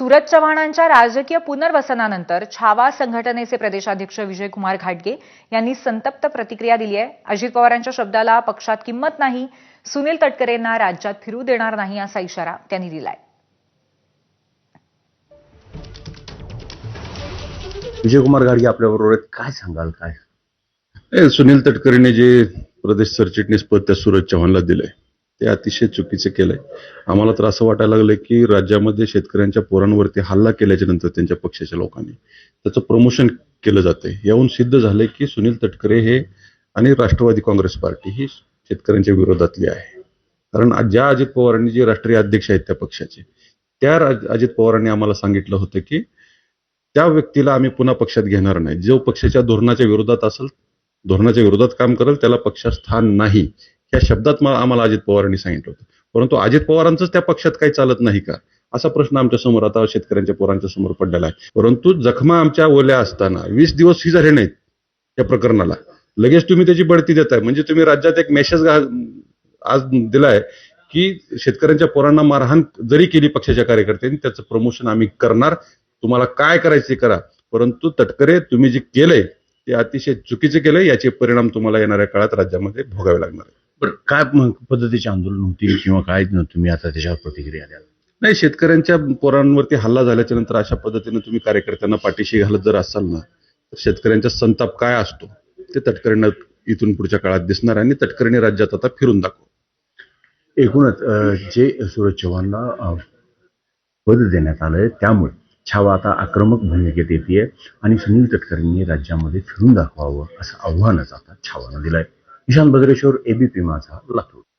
सूरज चव्हाणांच्या राजकीय पुनर्वसनानंतर छावा संघटनेचे प्रदेशाध्यक्ष विजयकुमार घाटगे यांनी संतप्त प्रतिक्रिया दिली आहे. अजित पवारांच्या शब्दाला पक्षात किंमत नाही सुनील तटकरेंना राज्यात फिरू देणार नाही असा इशारा त्यांनी दिलाय. विजयकुमार गाडगे आपल्याबरोबर आहेत. काय सांगाल काय? ए, सुनील तटकरेने जे प्रदेश सरचिटणीस पद त्या सूरज चव्हाणला दिलंय ते अतिशय चुकीचं केलंय. आम्हाला तर असं वाटायला लागलंय की राज्यामध्ये शेतकऱ्यांच्या पोरांवरती हल्ला केल्याच्यानंतर त्यांच्या पक्षाच्या लोकांनी त्याचं प्रमोशन केलं जातंय. याहून सिद्ध झालंय की सुनील तटकरे हे आणि राष्ट्रवादी काँग्रेस पार्टी ही शेतकऱ्यांच्या विरोधातली आहे. कारण ज्या अजित पवारांनी जे राष्ट्रीय अध्यक्ष आहेत त्या पक्षाचे त्या अजित पवारांनी आम्हाला सांगितलं होतं की त्या व्यक्तीला आम्ही पुन्हा पक्षात घेणार नाही. जो पक्षाच्या धोरणाच्या विरोधात असेल धोरणाच्या विरोधात काम करेल त्याला पक्षात स्थान नाही. या शब्दात मला आम्हाला अजित पवारांनी सांगितलं होतं. परंतु अजित पवारांचंच त्या पक्षात काही चालत नाही का? असा प्रश्न आमच्यासमोर आता शेतकऱ्यांच्या पोरांच्या समोर पडलेला आहे. परंतु जखमा आमच्या ओल्या असताना वीस दिवस ही झाले नाहीत या प्रकरणाला. लगेच तुम्ही त्याची बढती देताय. म्हणजे तुम्ही राज्यात एक मेसेज आज दिलाय की शेतकऱ्यांच्या पोरांना मारहाण जरी केली पक्षाच्या कार्यकर्त्यांनी त्याचं प्रमोशन आम्ही करणार. तुम्हाला काय करायचे करा. परंतु तटकरे तुम्ही जे केलंय ते अतिशय चुकीचे केलंय. याचे परिणाम तुम्हाला येणाऱ्या काळात राज्यामध्ये भोगावे लागणार आहेत. बरं काय पद्धतीचे आंदोलन होतील किंवा काय न- तुम्ही आता त्याच्यावर प्रतिक्रिया द्याल? नाही शेतकऱ्यांच्या पोरांवरती हल्ला झाल्याच्यानंतर अशा पद्धतीने तुम्ही कार्यकर्त्यांना पाठीशी घालत जर असाल ना तर शेतकऱ्यांचा संताप काय असतो ते तटकऱ्यांना इथून पुढच्या काळात दिसणार आणि तटकऱ्यांनी राज्यात आता फिरून दाखव. एकूणच जे सूरज चव्हाणला पद देण्यात आलंय त्यामुळे छावा आता आक्रमक भूमिकेत येते आणि सुनील तटकरेंनी राज्यामध्ये फिरून दाखवावं असं आव्हानच आता छावानं दिलंय. ईशान बद्रेश्वर एबीपी माझा लातूर.